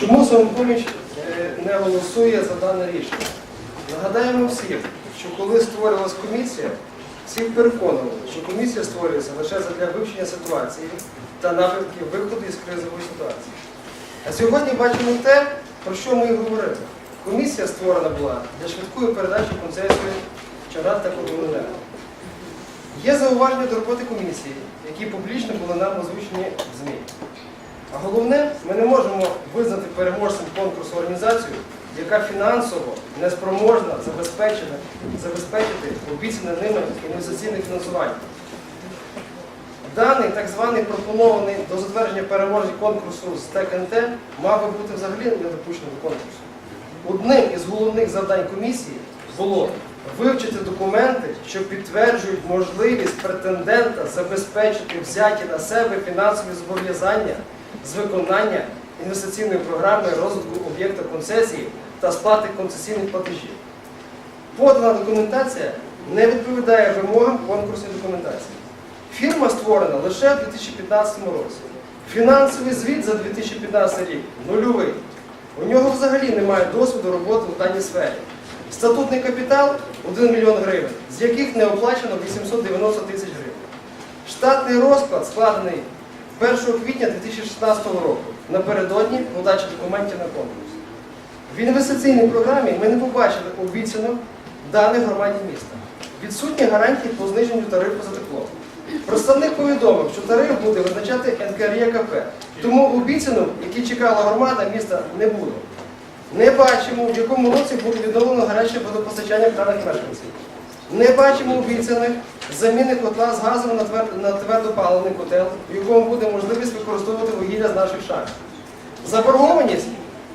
Чому самопоміч е, не голосує за дане рішення? Нагадаємо всім, що коли створилась комісія, всіх переконували, що комісія створюється лише для вивчення ситуації та напрямків виходу із кризової ситуації. А сьогодні бачимо те, про що ми і говорили. Комісія створена була для швидкої передачі концесії Чарат та Комуненерго. Є зауваження до роботи комісії, які публічно були нам озвучені в ЗМІ. А головне, ми не можемо визнати переможцем конкурсу організацію, яка фінансово неспроможна забезпечити, обіцяне ними інвестиційне фінансування. Даний так званий пропонований до затвердження переможців конкурсу з ТКНТ мав би бути взагалі не допущений до конкурсу. Одним із головних завдань комісії було вивчити документи, що підтверджують можливість претендента забезпечити взяті на себе фінансові зобов'язання з виконання інвестиційної програми розвитку об'єкта концесії та сплати концесійних платежів. Подана документація не відповідає вимогам конкурсної документації. Фірма створена лише в 2015 році. Фінансовий звіт за 2015 рік нульовий. У нього взагалі немає досвіду роботи у даній сфері. Статутний капітал 1 мільйон гривень, з яких не оплачено 890 тисяч гривень. Штатний розклад складений 1 квітня 2016 року напередодні подачі документів на конкурс. В інвестиційній програмі ми не побачили обіцянок даних громаді міста. Відсутні гарантії по зниженню тарифу за тепло. Представник повідомив, що тариф буде визначати НКРЄКП, тому обіцянок, які чекала громада міста, не буде. Не бачимо, в якому році буде відновлено гаряче водопостачання даних мешканців. Не бачимо обіцяних заміни котла з газом на, твер... на твердопаливний котел, в якому буде можливість використовувати вугілля з наших шахт. Заборгованість,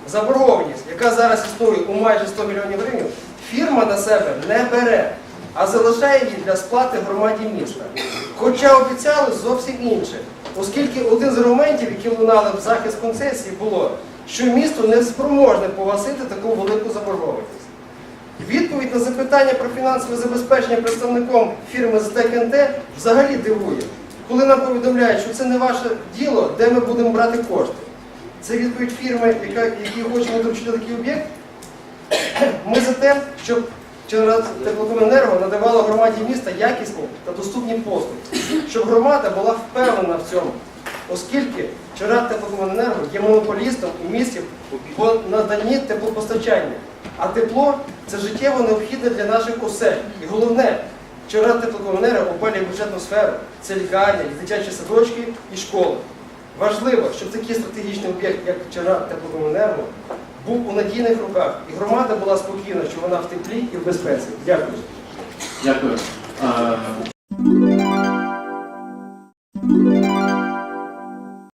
заборгованість, яка зараз існує у майже 100 мільйонів гривень, фірма на себе не бере, а залишає її для сплати громаді міста. Хоча обіцяли зовсім інше, оскільки один з аргументів, які лунали в захист концесії, було, що місто не спроможне погасити таку велику заборгованість. Відповідь на запитання про фінансове забезпечення представником фірми з ТКНТ взагалі дивує, коли нам повідомляють, що це не ваше діло, де ми будемо брати кошти. Це відповідь фірми, яка, які хочемо доручити такий об'єкт. Ми за те, щоб теплокомуненерго надавало громаді міста якісні та доступні послуги, щоб громада була впевнена в цьому, оскільки Чернат теплокомуненерго є монополістом у місті по наданні теплопостачання. А тепло це життєво необхідне для наших осель. І головне, Чернат теплокомуненерго опалює бюджетну сферу, це лікарня, дитячі садочки і школи. Важливо, щоб такий стратегічний об'єкт, як Чернат теплокомуненерго, був у надійних руках, і громада була спокійна, що вона в теплі і в безпеці. Дякую. Дякую.